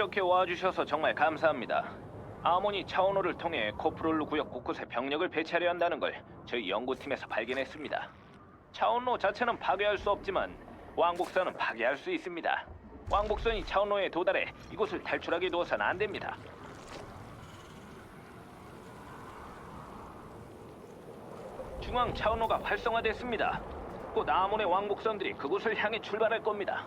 이렇게 와주셔서 정말 감사합니다. 아모니 차원호를 통해 코프롤루 구역 곳곳에 병력을 배치하려 한다는 걸 저희 연구팀에서 발견했습니다. 차원로 자체는 파괴할 수 없지만 왕복선은 파괴할 수 있습니다. 왕복선이 차원로에 도달해 이곳을 탈출하게 두어서는 안 됩니다. 중앙 차원로가 활성화됐습니다. 곧 아몬의 왕복선들이 그곳을 향해 출발할 겁니다.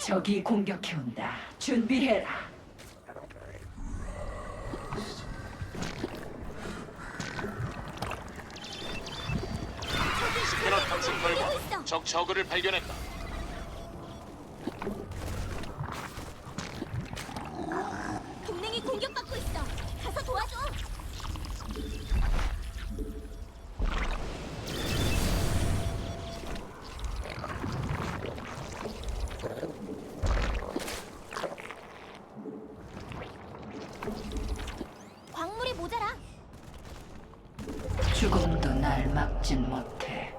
적이 공격해온다. 준비해라. 적 저그를 발견했다. 날 막진 못해.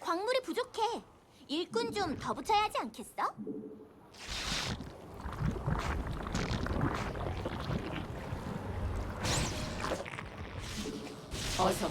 광물이 부족해 일꾼 좀 더 붙여야 하지 않겠어? 어서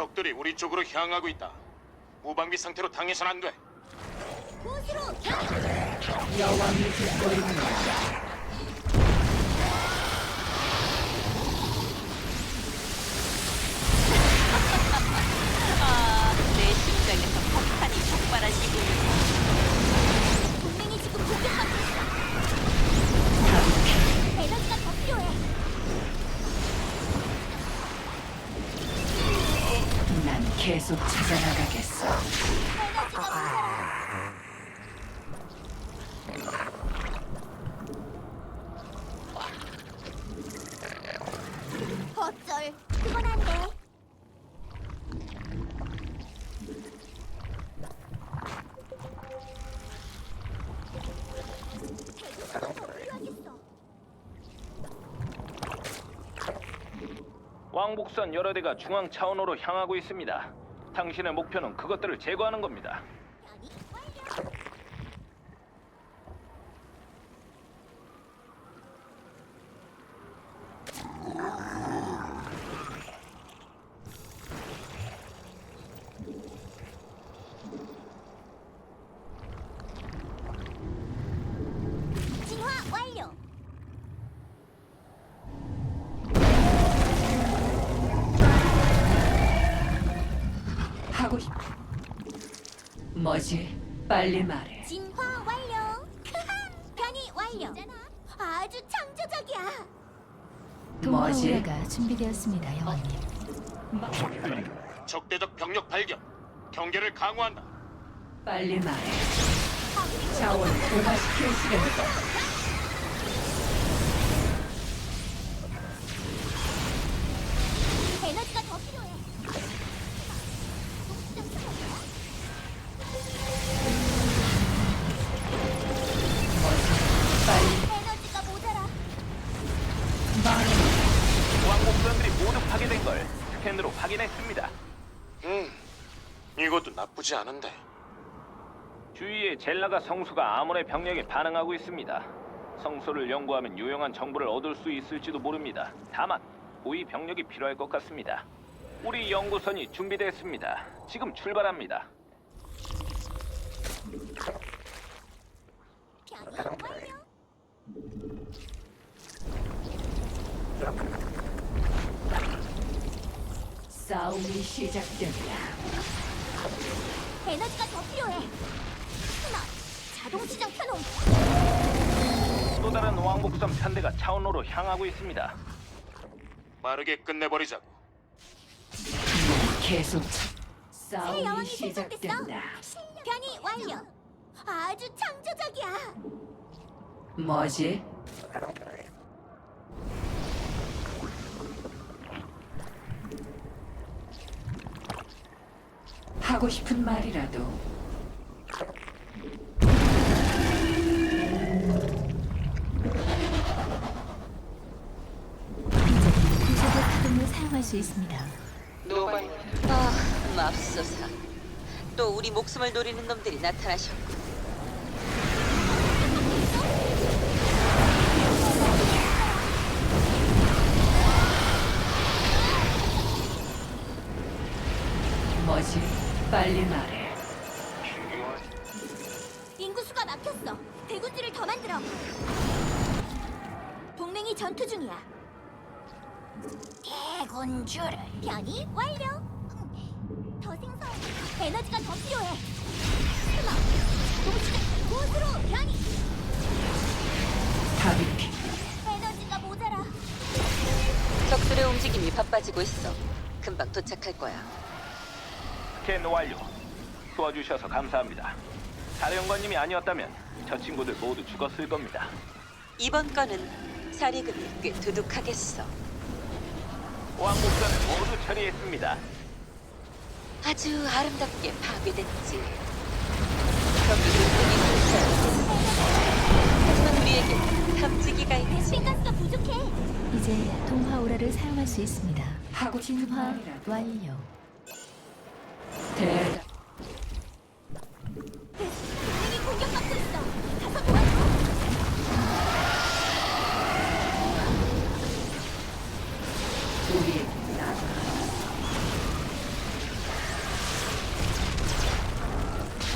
적들이 우리 쪽으로 향하고 있다. 무방비 상태로 당해선 안 돼. 곳으로 여왕이 듣고 있노라. 내 심장에서 폭탄이 폭발하시고 동맹이 지금 공격받고 난 계속 찾아나가겠어. 어쩔 그건 안돼 왕복선 여러 대가 중앙 차원호로 향하고 있습니다. 당신의 목표는 그것들을 제거하는 겁니다. 진화 완료 하고 싶. 뭐지? 빨리 말해. 진화 완료. 변이 완료. 아주 창조적이야. 뭐지? 동화오라가 준비되었습니다, 여왕님. 적대적 병력 발견. 경계를 강화한다. 빨리 말해. 자원 도마시킬 시간이다. 스캔으로 확인했습니다. 음, 이것도 나쁘지 않은데. 주위에 젤라가 성수가 아몬의 병력에 반응하고 있습니다. 성소를 연구하면 유용한 정보를 얻을 수 있을지도 모릅니다. 다만 고위 병력이 필요할 것 같습니다. 우리 연구선이 준비됐습니다. 지금 출발합니다. 싸움이 시작된다. 에너지가 더 필요해. 하나. 자동 시장 켜놓은 또 다른 왕복선 편대가 차원로로 향하고 있습니다. 빠르게 끝내버리자고. 계속 새 싸움이 여왕이 생성됐어. 시작된다. 변이 완료. 아주 창조적이야. 뭐지? 하고 싶은 말이라도 구속의 파동을 사용할 수 있습니다. 노반. 아, 맙소사. 또 우리 목숨을 노리는 놈들이 나타나셨고. 막혔어. 대군주를 더 만들어. 동맹이 전투 중이야. 대군주를 변이 완료. 더 생성. 에너지가 더 필요해. 스마. 동시대 곳으로 변이. 답이 피. 에너지가 모자라. 적들의 움직임이 바빠지고 있어. 금방 도착할 거야. 스캔 완료. 도와주셔서 감사합니다. 사령관님이 아니었다면 저 친구들 모두 죽었을 겁니다. 이번 건은 사리금이 꽤 두둑하겠어. 왕복선을 모두 처리했습니다. 아주 아름답게 파괴됐지. 하지만 우리에게 탐지기가 있지. 싱가스가 부족해. 이제 동화 오라를 사용할 수 있습니다. 하고 싶은 진화 완료. 대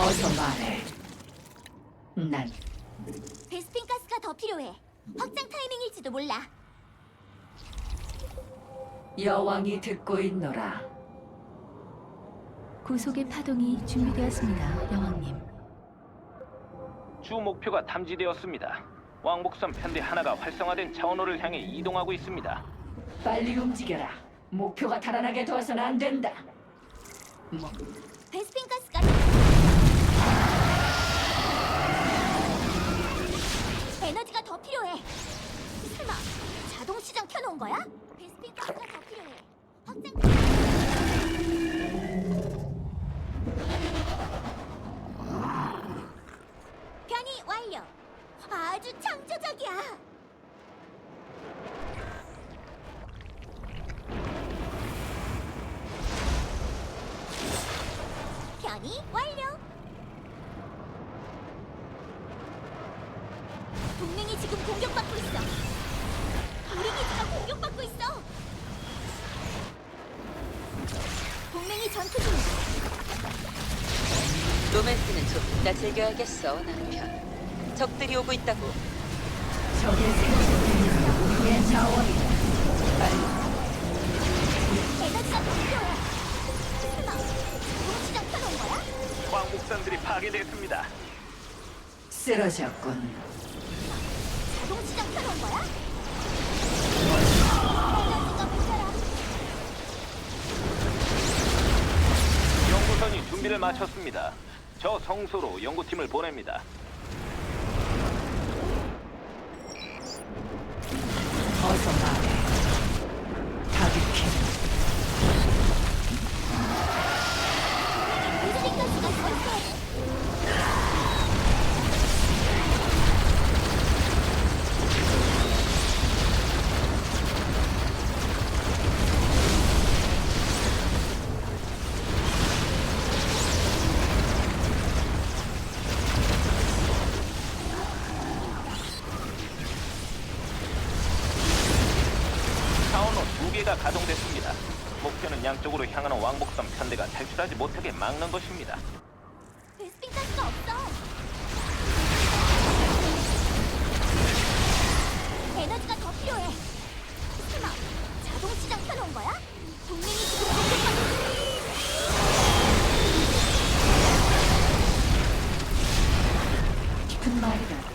어서 말해. 난 베스핀 가스가 더 필요해. 확장 타이밍일지도 몰라. 여왕이 듣고 있노라. 구속의 파동이 준비되었습니다, 여왕님. 주 목표가 탐지되었습니다. 왕복선 편대 하나가 활성화된 차원호를 향해 이동하고 있습니다. 빨리 움직여라. 목표가 달아나게 둬서는 안 된다. 뭐, 베스핀 가스가 켜놓은 거야? 베스핀 가스가 더 필요해. 확장. 변이 완료. 아주 창조적이야. 변이 완료. 동맹이 지금 공격받고 있어. 우리 기지가 공격받고 있어. 동맹이 전투 중이야. 로맨스는 좀 이따 즐겨야겠어, 남편. 적들이 오고 있다고. 적의 생존력이 우리의 자원이다. 더 필요해. 설마 자동 시장 켜놓은 거야? 왕복선들이 파괴됐습니다. 쓰러졌군. 자동 시장 켜놓은 거야? 마쳤습니다. 저 성소로 연구팀을 보냅니다. 개가 가동됐습니다. 목표는 양쪽으로 향하는 왕복선 편대가 탈출하지 못하게 막는 것입니다. 베스핀 가스가 없어. 에너지가 더 필요해. 설마 자동 시장 켜놓은 거야? 동맹이 지금 공격받고 있어. 깊은 말이라고.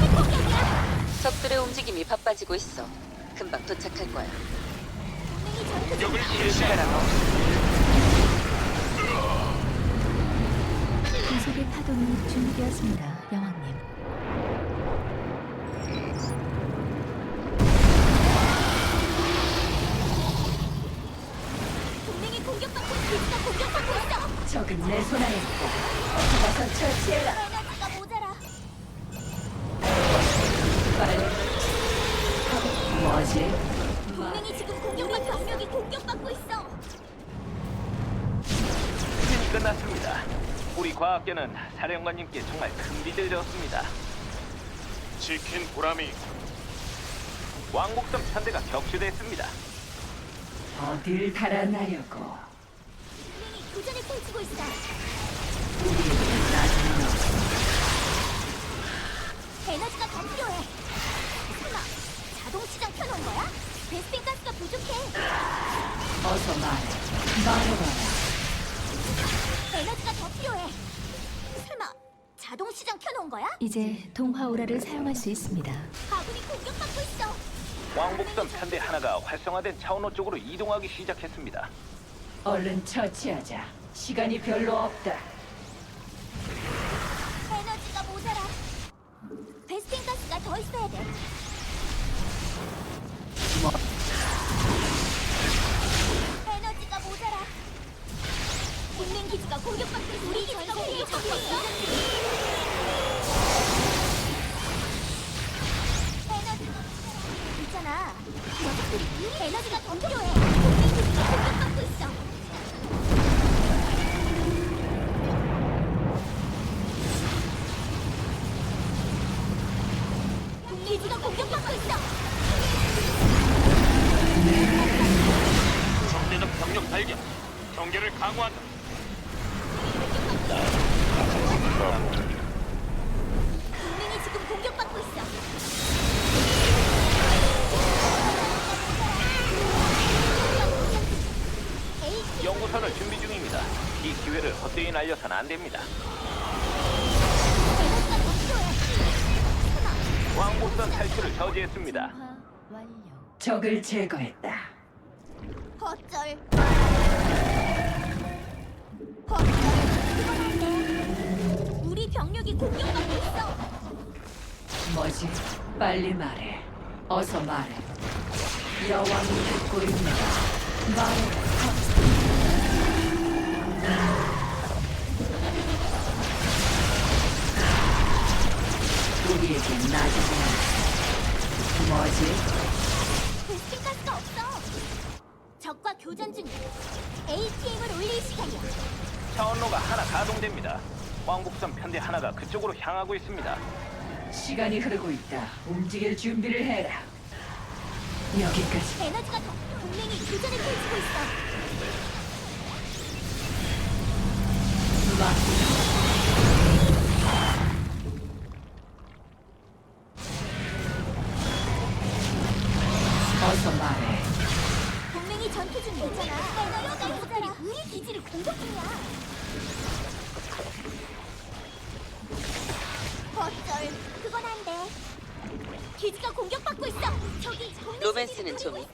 핵공격이야. 적들의 움직임이 바빠지고 있어. 금방 도착할 거야. 공격을 실시해라. 구속의 파동이 준비되었습니다. 과학계는 사령관님께 정말 큰 빚을 졌습니다. 지킨 보람이 있고 왕복선 편대가 격추됐습니다. 어딜 달아나려고. 동맹이 교전을 펼치고 있어. 에너지가 더 필요해. 설마 자동 시장 켜놓은 거야? 베스핀 가스가 부족해. 어서 말해. 말해봐라. 자동 시장 켜놓은 거야? 이제 동화 오라를 사용할 수 있습니다. 아군이 공격받고 있어. 왕복선 편대 하나가 활성화된 차원호 쪽으로 이동하기 시작했습니다. 얼른 처치하자. 시간이 별로 없다. 에너지가 모자라. 베스핀 가스가 더 있어야 돼. 동맹 기지가 공격받고 있어. 우리 기지가 공격받고 있어. 에너지가 있잖아. 녀석들이 에너지가 더 필요해. 동맹 기지가 공격받고 있어. 기지가 공격받고 있어. 적대적 병력 발견. 경계를 강화한다. 동맹이 지금 공격받고 있어. 에이, 연구선을 준비 중입니다. 이 기회를 헛되이 날려선 안 됩니다. 왕복선 탈출을 저지했습니다. 적을 제거했다. 어쩔. 병력이 공격받고 있어. 뭐지? 빨리 말해. 어서 말해. 여왕이 듣고 있노라. 말해. 우리에게 없어. 뭐지? 베스킨 가스가 없어. 적과 교전 중이야. APM을 올릴 시간이야. 차원로가 하나 가동됩니다. 왕복선 편대 하나가 그쪽으로 향하고 있습니다. 시간이 흐르고 있다. 움직일 준비를 해라. 여기까지. 에너지가 더 동맹이 교전을 펼치고 있어.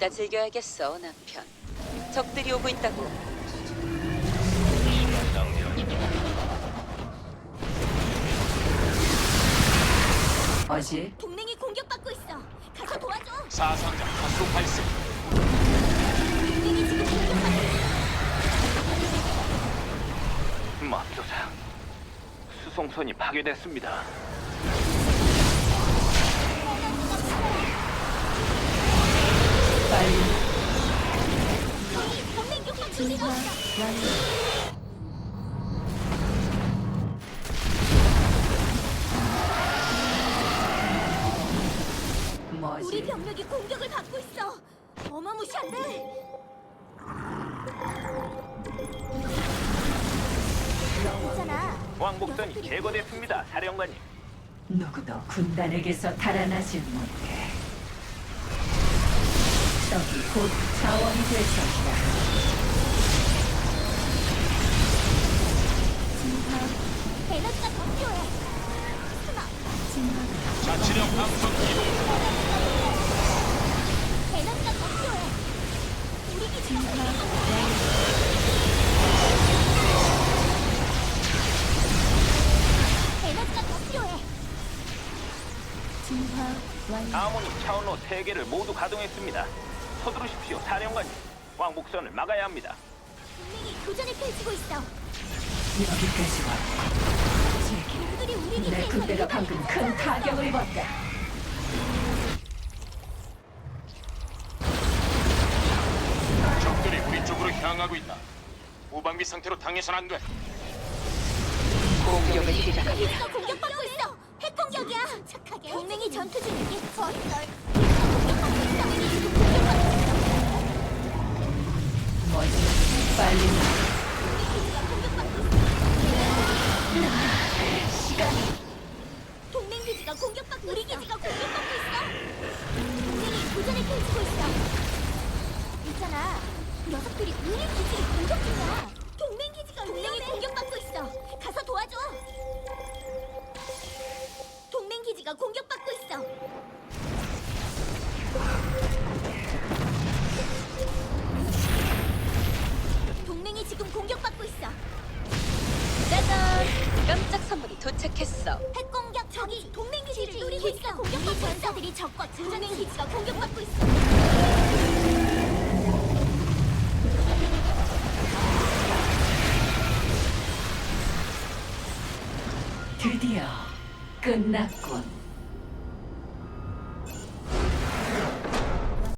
이따 즐겨야겠어, 남편. 적들이 오고 있다고. 어지? 동맹이 공격받고 있어. 가서 도와줘. 사상자 다수 발생. 동맹이 지금 공격받고 있어. 맙소사. 수송선이 파괴됐습니다. 완료. 우리? 병력이 공격을 받고 있어. 어마무시한데. 있잖아. 왕복선이 제거됐습니다, 사령관님. 누구도 군단에게서 달아나질 못해. 적이 곧 자원이 될 것이다. 에너지가 더 필요해. 설마 자치령 함선 이동. 에너지가 더 필요해. 우리 기지가 공격받고 있어. 에너지가 더 필요해. 진화 완료. 아모니 차원로 3개를 모두 가동했습니다. 서두르십시오, 사령관님. 왕복선을 막아야 합니다. 동맹이 교전을 펼치고 있어. 여기까지 놈들이 우리 기지에 내 군대가 방금 큰 타격을 입었다. 적들이 우리 쪽으로 향하고 있다. 무방비 상태로 당해선 안 돼. 공격을 시작한다. 기지가 공격받고 있어. 핵 공격이야. 착하게. 동맹이 전투 중이겠지. 기 뭐지? 빨리. 시간이 동맹 기지가 공격받고 우리 기지가 공격받고 있어. 동맹이 도전을 펼치고 있어. 있잖아. 녀석들이 우리 기지를 공격 중이야. 동맹 기지가 동맹이 공격받고 있어. 가서 도와줘. 동맹 기지가 공격받고 있어. 공격받고 있어. 짜잔! 깜짝 선물이 도착했어. 핵 공격 저기 동맹 기지를 노리고 있어. 공격받고 전사들이 적과 동맹 기지가 공격받고 있어. 드디어 끝났군.